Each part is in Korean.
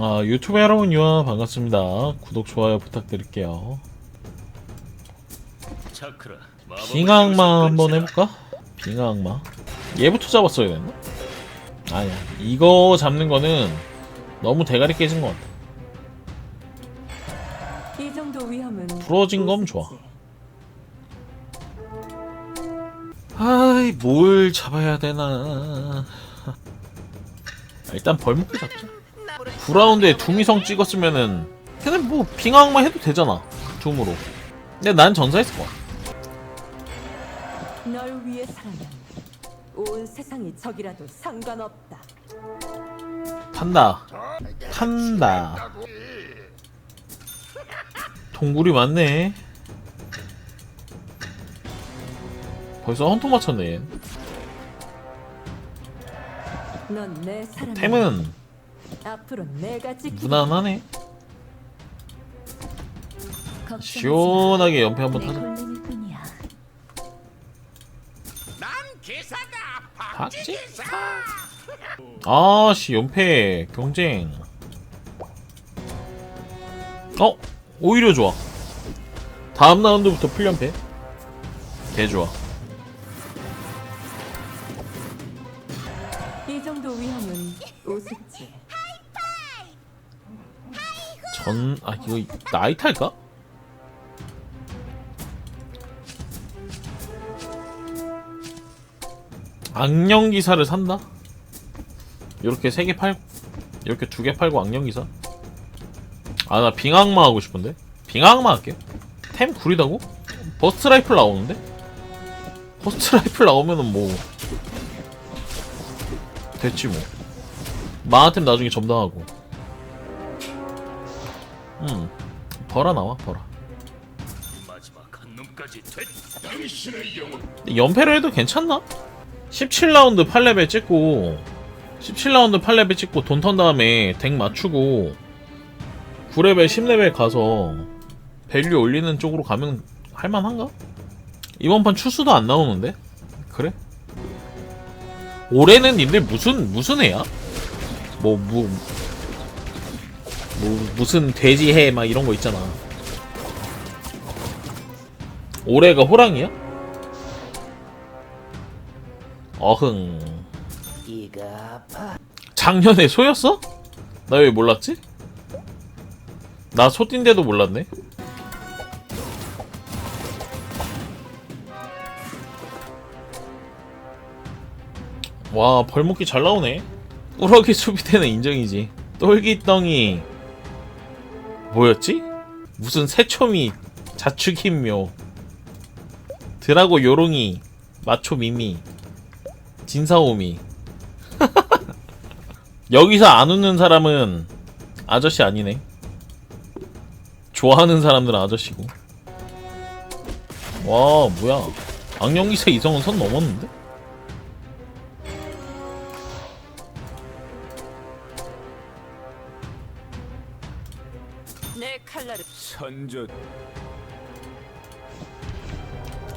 아, 유튜브 여러분 유아 반갑습니다. 구독 좋아요 부탁드릴게요. 빙하악마 한번. 해볼까? 빙하악마. 얘부터 잡았어야 됐나? 아니야. 이거 잡는 거는 너무 대가리 깨진 것 같아. 이 정도 위험은 부러진 건 우습지. 좋아. 아이, 뭘 잡아야 되나. 일단 벌목기 잡자. 9라운드에 둠이성 찍었으면은, 그냥 뭐, 빙하악마 해도 되잖아. 둠으로. 근데 난 전사했을 거야. 널 위해서라면 온 세상이 적이라도 상관없다. 판다. 판다. 동굴이 많네. 벌써 헌터 맞췄네. 얘. 넌내 사람. 템은 앞으로 내가 지키. 무난하네. 시원하게 연패 한번 타자. 뿐이야. 난 기사다 박지? 아씨 연패 경쟁. 어 오히려 좋아. 다음 라운드부터 풀연패. 개 좋아. 전, 아, 이거, 나이 탈까? 악령 기사를 산다? 이렇게 세 개 팔고, 이렇게 두 개 팔고 악령 기사? 아, 나 빙악마 하고 싶은데? 빙악마 할게. 템 구리다고? 버스트 라이플 나오는데? 버스트 라이플 나오면은 뭐. 됐지 뭐. 마하템 나중에 점당하고. 음 버라 나와 버라 마지막 한 놈까지 됐 근데 연패를 해도 괜찮나? 17라운드 8레벨 찍고 17라운드 8레벨 찍고 돈 턴 다음에 덱 맞추고 9레벨 10레벨 가서 밸류 올리는 쪽으로 가면 할만한가? 이번 판 추수도 안 나오는데? 그래? 올해는 님들 무슨 무슨 해야? 뭐, 뭐, 뭐 무슨 돼지 해 막 이런 거 있잖아. 올해가 호랑이야? 어흥. 작년에 소였어? 나 왜 몰랐지? 나 소띠인데도 몰랐네. 와 벌목기 잘 나오네. 꾸러기 수비대는 인정이지. 똘기덩이 뭐였지? 무슨 새초미 자축인묘 드라고 요롱이 마초 미미 진사오미 여기서 안 웃는 사람은 아저씨 아니네 좋아하는 사람들은 아저씨고 와 뭐야 악령기사 이성은 선 넘었는데? 선조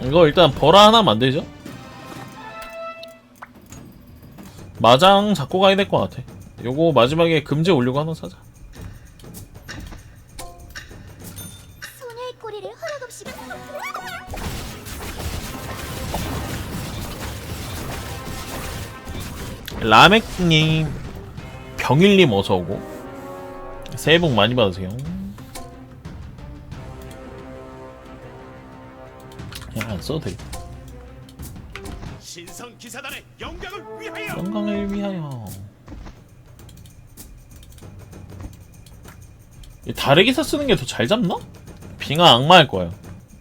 이거 일단 버라 하나 만들죠? 마장 잡고 가야 될 것 같아. 요거 마지막에 금제 올리고 하나 사자. 소녀의 꼬리를 허락 없이 라멕님, 병일님 어서 오고. 새해 복 많이 받으세요. 안 써도 돼. 신성 기사단의 영광을 위하여 영광을 위하여. 이 다르 기사 쓰는 게 더 잘 잡나? 빙하 악마 할 거야.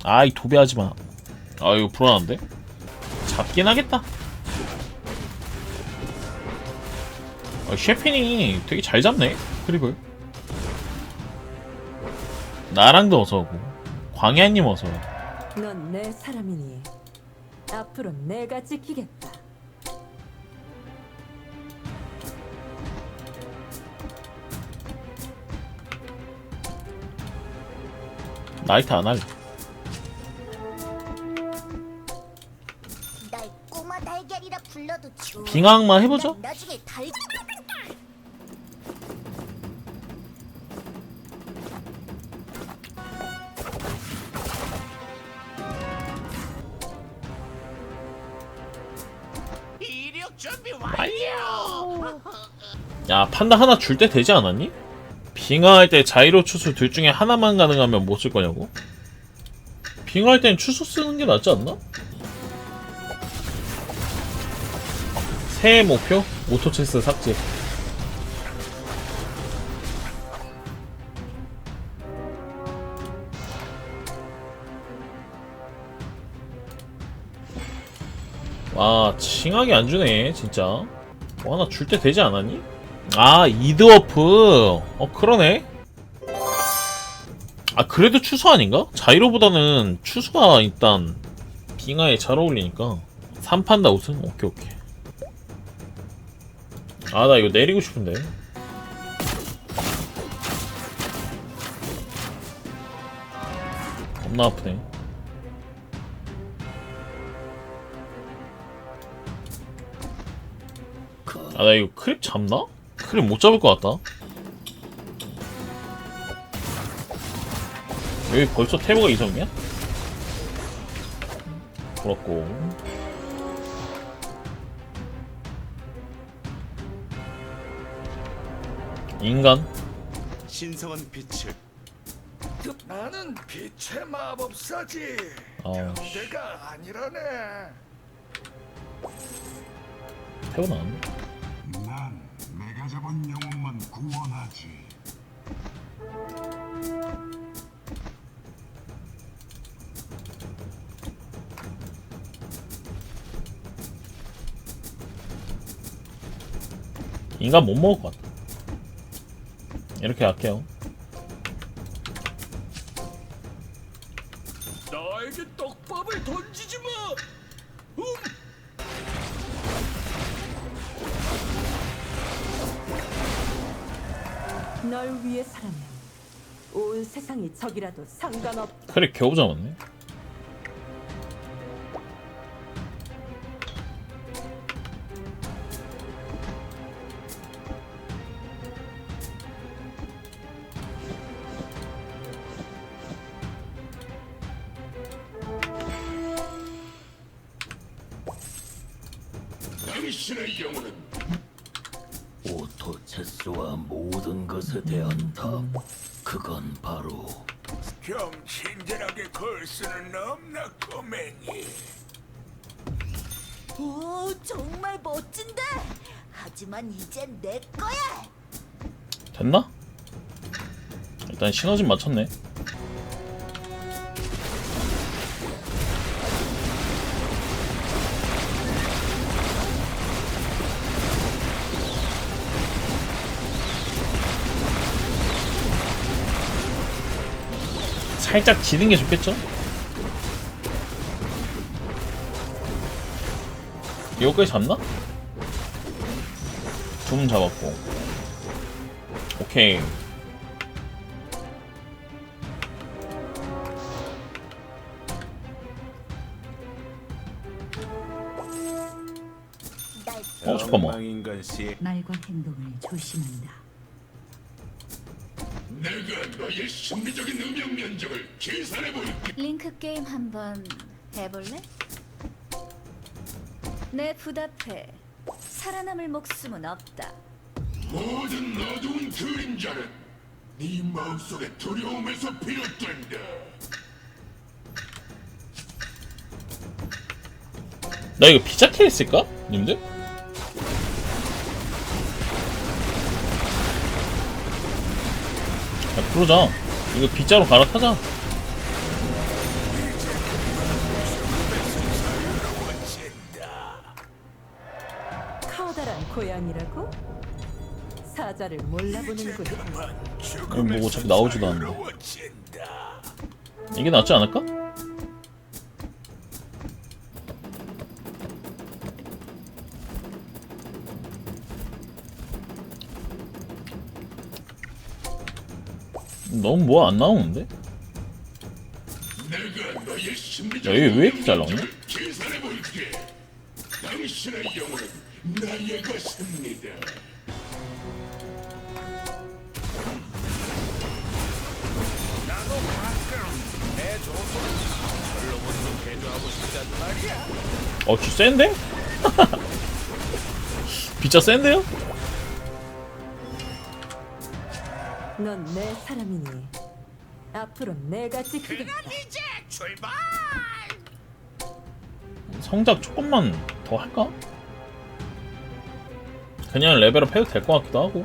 아이 도배하지 마. 아 이거 불안한데? 잡긴 하겠다. 아, 셰핀이 되게 잘 잡네. 그리고 나랑도 어서 오고 광야님 어서 와. 넌 내 사람이니 앞으로 내가 지키겠다. 나이트 안 할래. 날 꼬마 달걀이라 불러도 좋아. 빙하 악마 해보죠. 난 나중에 판다 하나 줄 때 되지 않았니? 빙하할 때 자이로 추수 둘 중에 하나만 가능하면 뭐쓸 거냐고? 빙하할 땐 추수 쓰는 게 낫지 않나? 새해 목표? 오토체스 삭제 와 칭하게 안 주네 진짜 뭐 하나 줄 때 되지 않았니? 아 이드워프 어 그러네 아 그래도 추수 아닌가? 자이로보다는 추수가 일단 빙하에 잘 어울리니까 3판 다 우승? 오케이 오케이 아 나 이거 내리고 싶은데 겁나 아프네 아 나 이거 크립 잡나? 크립 못 잡을 것 같다 여기 벌써 태보가 이성이야? 부럽고 인간? 신성한 빛을 나는 빛의 마법사지. 어, 내가 아니라네. 태보 나왔네 난 잡은 영혼만 구원하지. 인간 못 먹을 것 같아 이렇게 할게요 널 위해서라면 온 세상이 적이라도 상관없. 크립 겨우 잡았네 당신의 영혼은 오토체스와 모든 것에 대한 답 그건 바로 좀 친절하게 걸 수는 없나 꼬맹이. 오 정말 멋진데 하지만 이젠 내 거야 됐나? 일단 시너지 맞췄네 살짝 지는 게 좋겠죠? 여기까지 잡나? 좀 잡았고 오케이 날어 잠깐만. 말과 행동을 조심한다. 내가 너의 심리적인 음영 면적을 계산해 볼게. 링크 게임 한번 해볼래? 내 부답해. 살아남을 목숨은 없다. 모든 어두운 그림자는 네 마음속의 두려움에서 비롯된다. 나 이거 비자 케이스일까? 님들? 야 그러자 이거 빗자로 갈아타자 커다란 고양이라고? 사자를 몰라보는군. 이거 뭐 어차피 나오지도 않는데. 이게 낫지 않을까? 너무 뭐 안 나오는데? 야, 심리적 얘왜 이렇게 잘 나오냐? 어, 쥐 센데? 진짜 센데요? 넌 내 사람이니 앞으로 내가 지키겠다. 성작 조금만 더 할까? 그냥 레벨업 해도 될 것 같기도 하고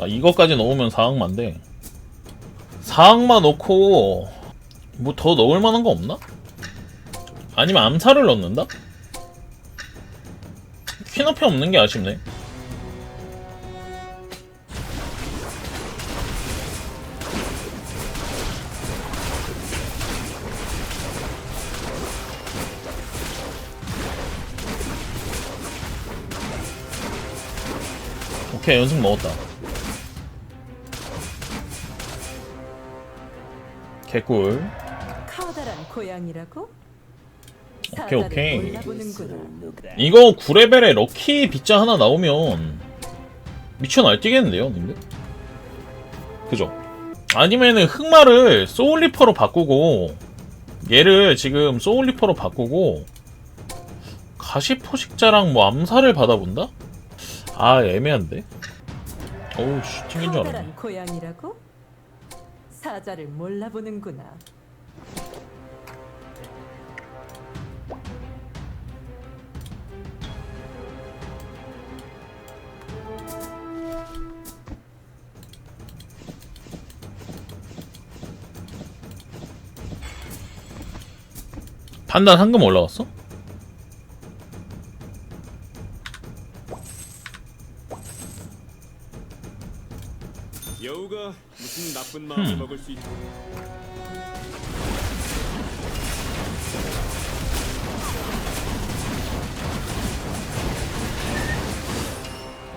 아 이거까지 넣으면 4억만데 4억만 넣고 뭐 더 넣을 만한 거 없나? 아니면 암살을 넣는다? 퀸업이 없는 게 아쉽네 오케이 연승 먹었다 개꿀 커다란 고양이라고? 오케이, 오케이. 이거 9레벨에 럭키 빗자 하나 나오면 미쳐 날뛰겠는데요 님들? 그죠? 아니면은 흑마를 소울리퍼로 바꾸고 얘를 지금 소울리퍼로 바꾸고 가시포식자랑 뭐 암살을 받아본다? 아 애매한데? 어우 씨 튕긴 줄 알았네 커다란 고양이라고? 사자를 몰라보는구나. 판단 한금 올라갔어? 여우가 무슨 나쁜 마음을 먹을 수 있...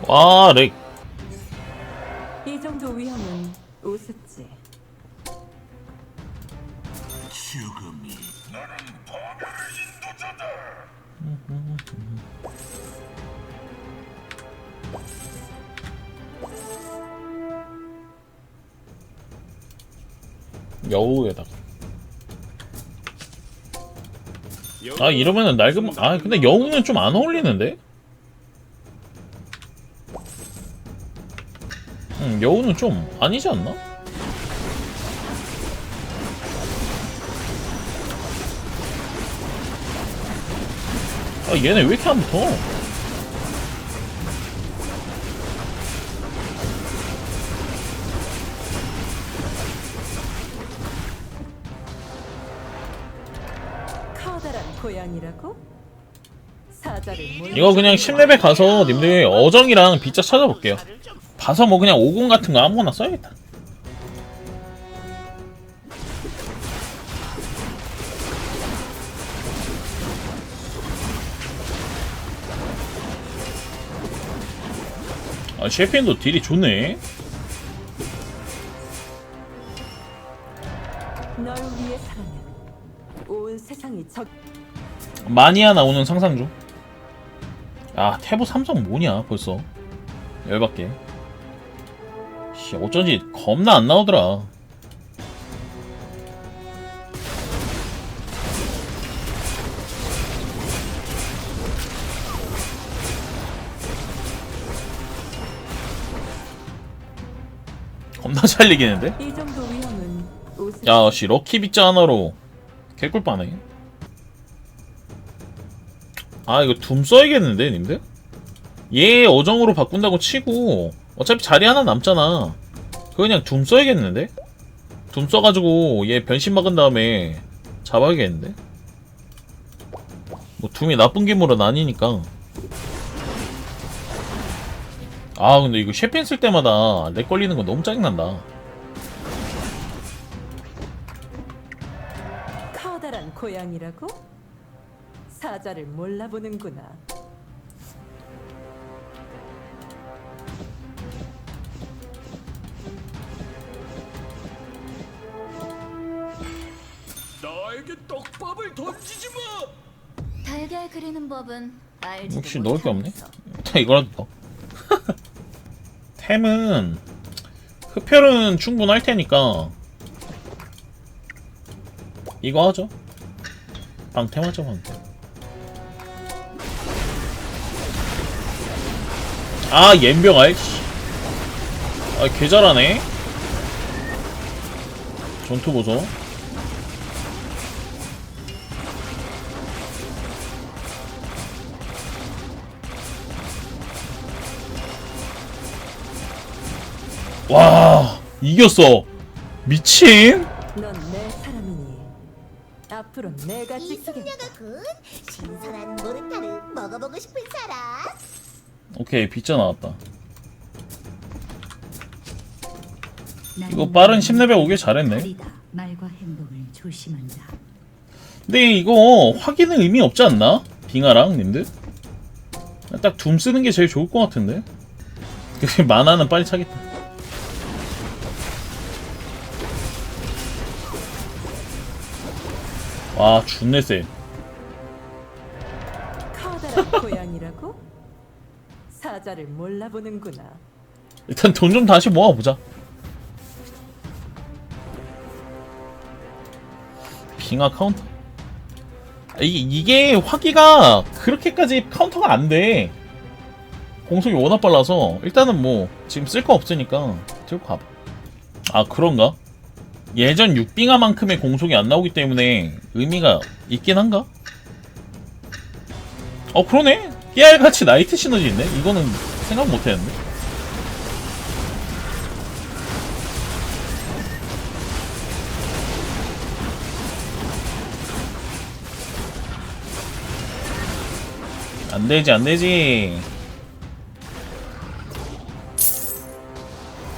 와 렉. 여우에다가 아 이러면은 낡은 아 근데 여우는 좀 안 어울리는데? 응 여우는 좀 아니지 않나? 아 얘네 왜 이렇게 안 붙어? 이거 그냥 10레벨 가서 님들 어정이랑 빗자 찾아볼게요. 봐서 뭐 그냥 50 같은 거 아무거나 써야겠다. 아 셰핀도 딜이 좋네. 널 위해 살아면 온 세상이 적. 마니아 나오는 상상 중. 아, 태보 삼성 뭐냐, 벌써. 열받게. 씨, 어쩐지 겁나 안 나오더라. 겁나 잘리겠는데? 야, 씨, 럭키 빗자 하나로 개꿀 빠네. 아, 이거 둠 써야겠는데, 님들? 얘 어정으로 바꾼다고 치고, 어차피 자리 하나 남잖아. 그냥 둠 써야겠는데? 둠 써가지고 얘 변신 막은 다음에 잡아야겠는데? 뭐 둠이 나쁜 기물은 아니니까. 아, 근데 이거 셰펜 쓸 때마다 렉 걸리는 거 너무 짜증난다. 커다란 고양이라고? 사자를 몰라보는구나. 나에게 떡밥을 던지지 마. 달걀 그리는 법은 알지도 혹시 넣을 게 없네? 못하면서. 이거라도 더. 템은 흡혈은 충분할 테니까 이거 하죠. 방템 하죠 방템. 아 옌병 아이씨. 아 개 잘하네. 전투 보소. 와 이겼어. 미친. 넌내 사람이니. 앞으로 내가 지키겠다. 이승려가군 신선한 모르타르 먹어보고 싶은 사람 오케이 빗자 나왔다 이거 빠른 10레벨 오길 잘했네. 근데 이거 확인은 의미 없지 않나? 빙하랑 님들? 딱 둠 쓰는 게 제일 좋을 것 같은데 만화는 빨리 차겠다 와 준내 세 사자를 몰라보는구나. 일단 돈 좀 다시 모아보자 빙하 카운터 이게, 이게 화기가 그렇게까지 카운터가 안 돼 공속이 워낙 빨라서 일단은 뭐 지금 쓸 거 없으니까 들고 가봐 아 그런가? 예전 6빙하만큼의 공속이 안 나오기 때문에 의미가 있긴 한가? 어 그러네 깨알같이 나이트 시너지 있네? 이거는 생각 못했는데. 안되지 안되지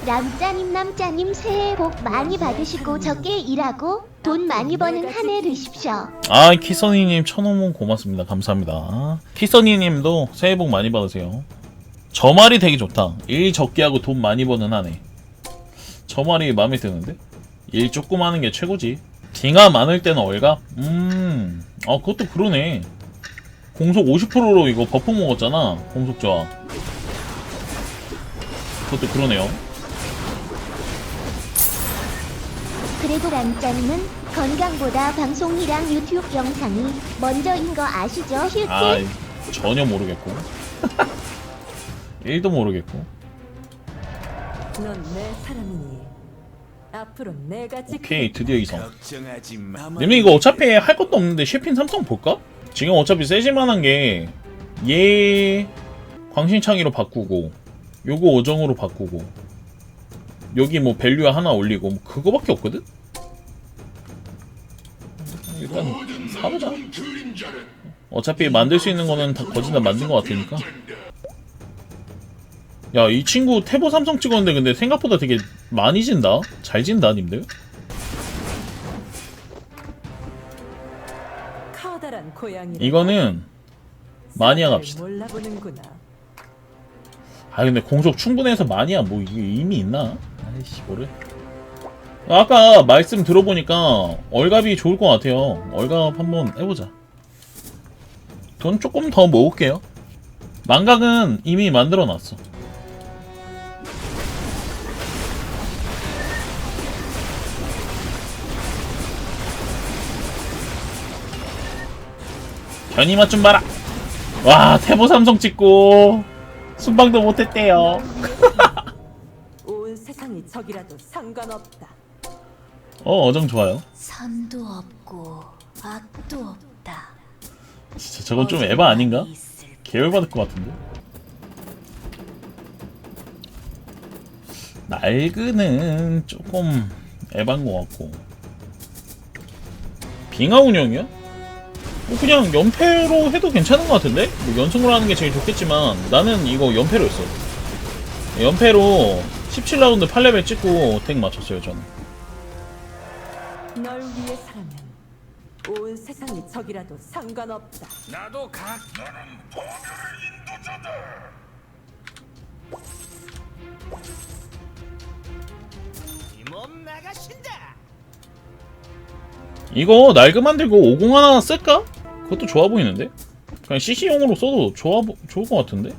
남짜님 남짜님 새해 복 많이 받으시고 적게 일하고 돈 많이 버는 한 해 되십시오. 아 키서니님 천원문 고맙습니다. 감사합니다. 키서니님도 새해 복 많이 받으세요. 저 말이 되게 좋다. 일 적게 하고 돈 많이 버는 한해. 저 말이 마음에 드는데? 일 조금 하는 게 최고지. 딩아 많을 때는 얼가? 음, 아 그것도 그러네. 공속 50%로 이거 버프 먹었잖아. 공속 저하 그것도 그러네요 그래도 남짜님은 건강보다 방송이랑 유튜브 영상이 먼저인 거 아시죠? 휴트. 아 전혀 모르겠고 1도 모르겠고 넌 내 사람이니 앞으로 내가 지키. 오케이 드디어 이성 걱정하지 마. 님들 이거 어차피 할 것도 없는데 쉐핀 삼성 볼까? 지금 어차피 세질만한 게 얘 광신창이로 바꾸고 요거 어정으로 바꾸고 여기 뭐 밸류 하나 올리고 뭐 그거밖에 없거든? 일단 사보자 어차피 만들 수 있는 거는 다 거진 다 만든 것 같으니까 야 이 친구 태보 삼성 찍었는데 근데 생각보다 되게 많이 진다? 잘 진다 님들. 이거는 마니아 갑시다. 아 근데 공속 충분해서 마니아 뭐 이게 의미 있나? 아이씨 뭐래 아까 말씀 들어보니까 얼갑이 좋을 것 같아요. 얼갑 한번 해보자. 돈 조금 더 모을게요. 망각은 이미 만들어놨어. 견이 맛좀 봐라. 와 태보 삼성 찍고 순방도 못했대요 적이라도 상관없다. 어 어정 좋아요 선도 없고 악도 없다. 진짜 저건 좀 에바 아닌가? 계열 받을 것 같은데 날그는 조금 에반 것 같고 빙하 운영이야? 뭐 그냥 연패로 해도 괜찮은 것 같은데? 뭐 연승으로 하는 게 제일 좋겠지만 나는 이거 연패로 했어 연패로 17라운드 8레벨 찍고 덱 맞췄어요 저는 널 위해서라면 온 세상이 적이라도 상관없다. 나도 각 이몸 나가신다. 이거 날그 만들고 50 하나 쓸까? 그것도 좋아 보이는데? 그냥 CC용으로 써도 좋아, 보- 좋을 것 같은데?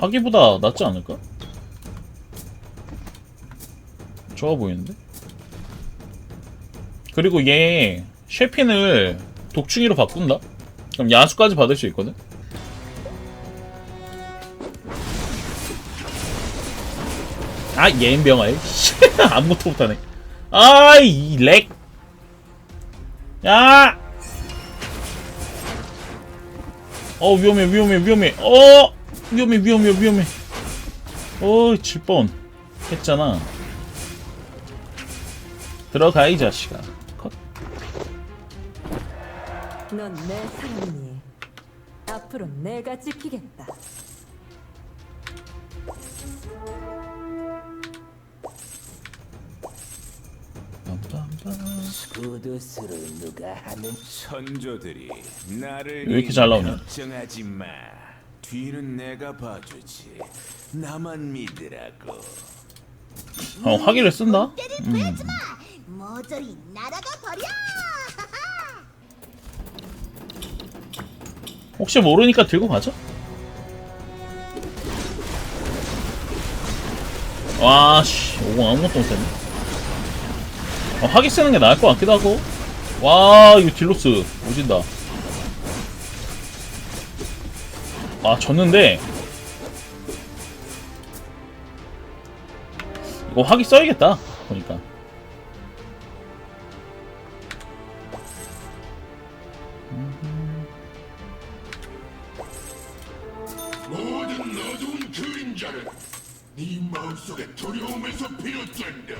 하기보다 낫지 않을까? 좋아 보이는데? 그리고 얘 쉐핀을 독충이로 바꾼다? 그럼 야수까지 받을 수 있거든? 아, 예인병아이. 아무것도 못하네. 아이, 렉. 야! 어, 위험해, 위험해, 위험해. 어! 위험해 위험해 위험해 어 질뻔 했잖아 들어가 이 자식아 컷 넌 내 사람이니 앞으로 내가 지키겠다. 구두스를 누가 하는 선조들이 나를 왜 이렇게 잘 나오냐? 걱정하지 마. 뒤는 내가 봐주지. 나만 믿으라고. 어 화기를 쓴다 때를 음. 보여주마. 모조리 날아가 버려. 혹시 모르니까 들고 가죠 와 씨 오공 아무것도 못했네 어, 화기 쓰는 게 나을 것 같기도 하고 와 이거 딜로스 오진다 아 졌는데? 이거 화기 써야겠다 보니까. 모든 어두운 그림자는 네 마음속의 두려움에서 비롯된다.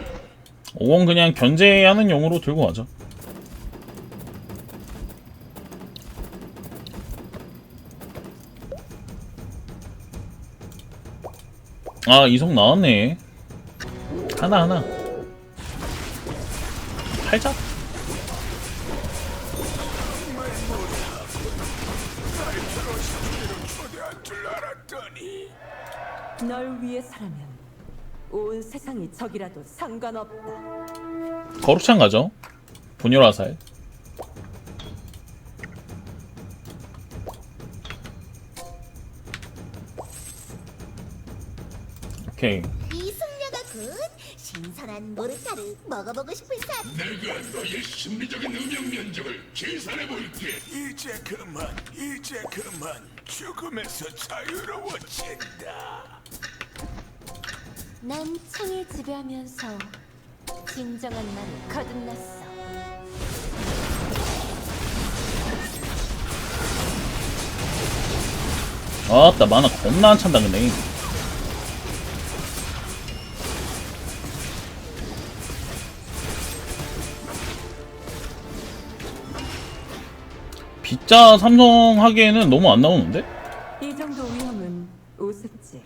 오공 그냥 견제하는 용으로 들고 가죠 아 이성 나왔네. 하나 하나. 팔자? 널 위해서라면 온 세상이 적이라도 상관없다. 거룩창 가죠? 분열 화살 오케이 이 숙녀가 군 신선한 모르타를 먹어보고 싶은 사람. 내가 너의 심리적인 음영 면적을 계산해 볼게. 이제 그만, 이제 그만. 죽음에서 자유로워진다. 난 창을 지배하면서 진정한 나를 거듭났어. 아따 만화 겁나 안 찬다 근데 빗자 삼성 하기에는 너무 안 나오는데? 이 정도 위험은 우습지.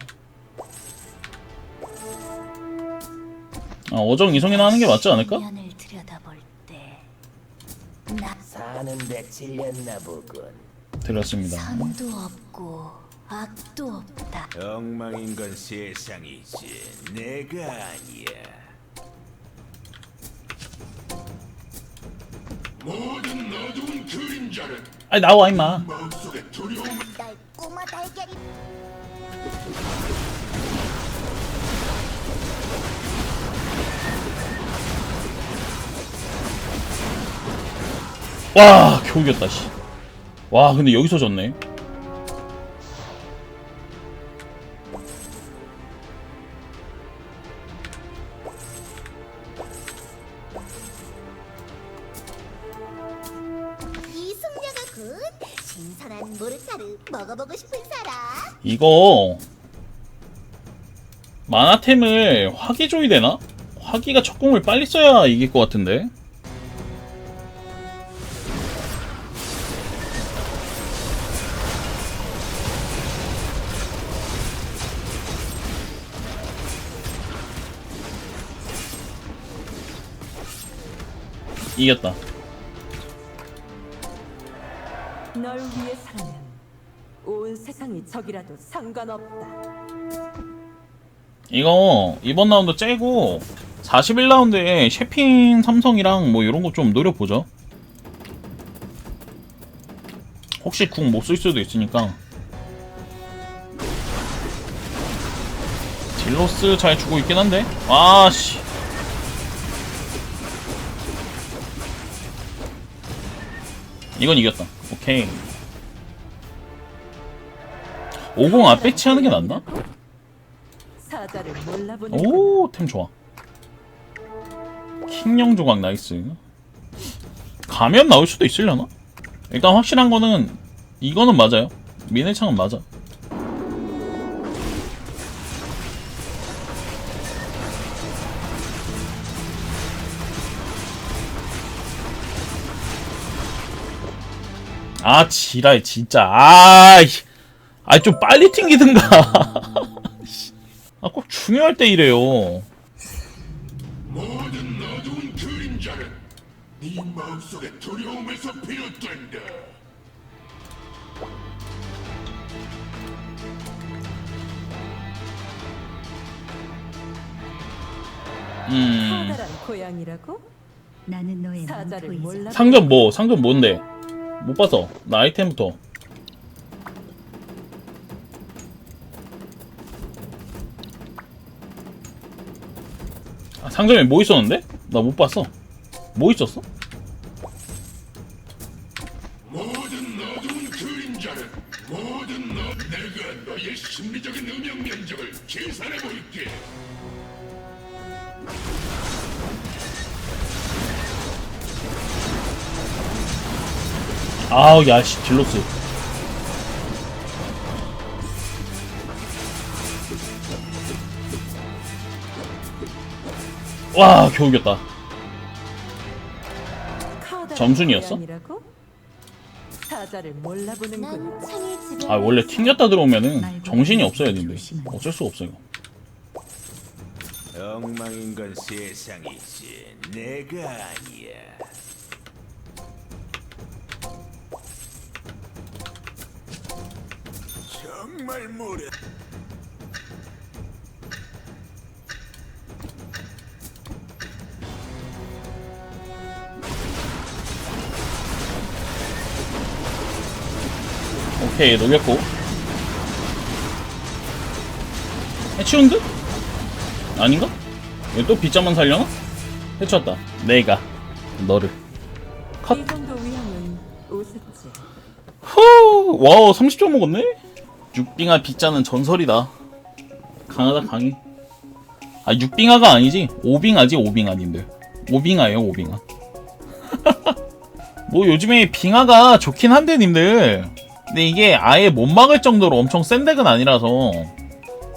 아, 어정 이성이나 하는 게 맞지 않을까? 면을 들여다볼 때 사는데 찔렸나 보군. 들었습니다. 선도 없고 악도 없다. 엉망인 건 세상이지. 내가 아니야. 모든 어두운 그림자는 아니 나와 임마. 마음속의 두려움을 날 꼬마 달걀이 와 겨우 이겼다 씨. 와 근데 여기서 졌네. 먹어보고 싶은 사람. 이거 만화템을 화기 줘야 되나? 화기가 적공을 빨리 써야 이길 것 같은데. 이겼다. 적이라도 상관없다. 이거 이번 라운드 째고 41라운드에 셰핀 삼성이랑 뭐 이런 거 좀 노려보죠. 혹시 궁 못 쓸 수도 있으니까. 딜로스 잘 주고 있긴 한데. 아씨. 이건 이겼다. 오케이. 50 앞배치 하는 게 낫나? 오, 템 좋아. 킹령 조각 나이스. 가면 나올 수도 있으려나? 일단 확실한 거는 이거는 맞아요. 미네창은 맞아. 아 지랄 진짜 아이 아 좀 빨리 튕기든가. 아 꼭 중요할 때 이래요. 모든 어두운 그림자는 네 마음속의 두려움에서 비롯된다. 음. 커다란 고양이라고? 나는 너의 사자를 몰라 상점 뭐 상점 뭔데? 못 봤어 나 아이템부터 상점에 뭐 있었는데? 나 못 봤어. 뭐 있었어? 모든 어두운 그림자는 모든 너 내가 너의 심리적인 음영 면적을 계산해 볼게. 아우 야씨 딜로스 와 겨우 이겼다 점순이었어? 아 원래 튕겼다 들어오면은 정신이 없어야 되는데 어쩔 수가 없어 이거 엉망인 건 세상이지 내가 아니야. 정말 모래. 오케이 녹였고. 해치운 듯? 아닌가? 또 빗자만 살려나? 해쳤다. 내가. 너를. 컷. 이 정도 위험은 우습지. 후! 와우 30점 먹었네? 육빙아 빗자는 전설이다. 강하다 강해 아 육빙아가 아니지? 오빙아지 오빙아님들 오빙아예요 오빙아 뭐 요즘에 빙하가 좋긴 한데 님들 근데 이게 아예 못 막을 정도로 엄청 센 덱은 아니라서.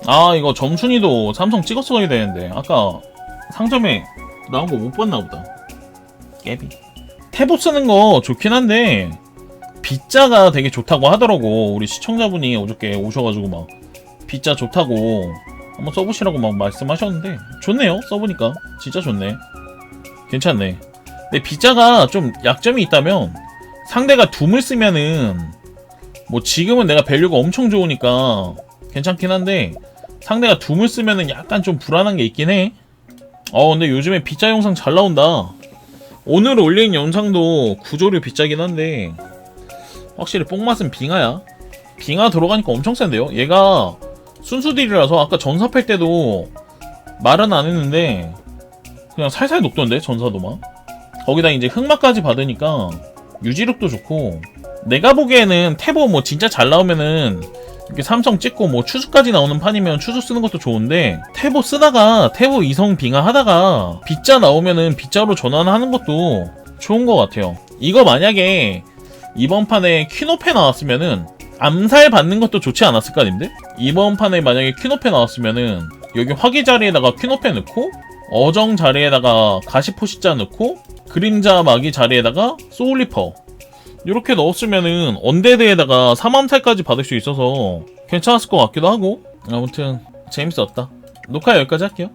아 이거 점순이도 삼성 찍었어야 되는데. 아까 상점에 나온 거 못 봤나 보다. 깨비. 태보 쓰는 거 좋긴 한데 빗자가 되게 좋다고 하더라고. 우리 시청자분이 어저께 오셔가지고 막 빗자 좋다고 한번 써보시라고 막 말씀하셨는데 좋네요 써보니까. 진짜 좋네. 괜찮네. 근데 빗자가 좀 약점이 있다면 상대가 둠을 쓰면은 뭐 지금은 내가 밸류가 엄청 좋으니까 괜찮긴 한데 상대가 둠을 쓰면은 약간 좀 불안한 게 있긴 해. 어 근데 요즘에 빗자 영상 잘 나온다. 오늘 올린 영상도 구조류 빗자긴 한데 확실히 뽕맛은 빙하야. 빙하 들어가니까 엄청 센데요. 얘가 순수딜이라서 아까 전사 팰 때도 말은 안 했는데 그냥 살살 녹던데 전사도 막. 거기다 이제 흑마까지 받으니까 유지력도 좋고 내가 보기에는 태보 뭐 진짜 잘 나오면은 이렇게 삼성 찍고 뭐 추수까지 나오는 판이면 추수 쓰는 것도 좋은데 태보 쓰다가 태보 이성 빙하 하다가 빗자 나오면은 빗자로 전환하는 것도 좋은 것 같아요. 이거 만약에 이번 판에 퀴노페 나왔으면은 암살 받는 것도 좋지 않았을까 님들? 이번 판에 만약에 퀴노페 나왔으면은 여기 화기 자리에다가 퀴노페 넣고 어정 자리에다가 가시포시자 넣고 그림자 마기 자리에다가 소울리퍼 이렇게 넣었으면은 언데드에다가 3암살까지 받을 수 있어서 괜찮았을 것 같기도 하고. 아무튼 재밌었다. 녹화 여기까지 할게요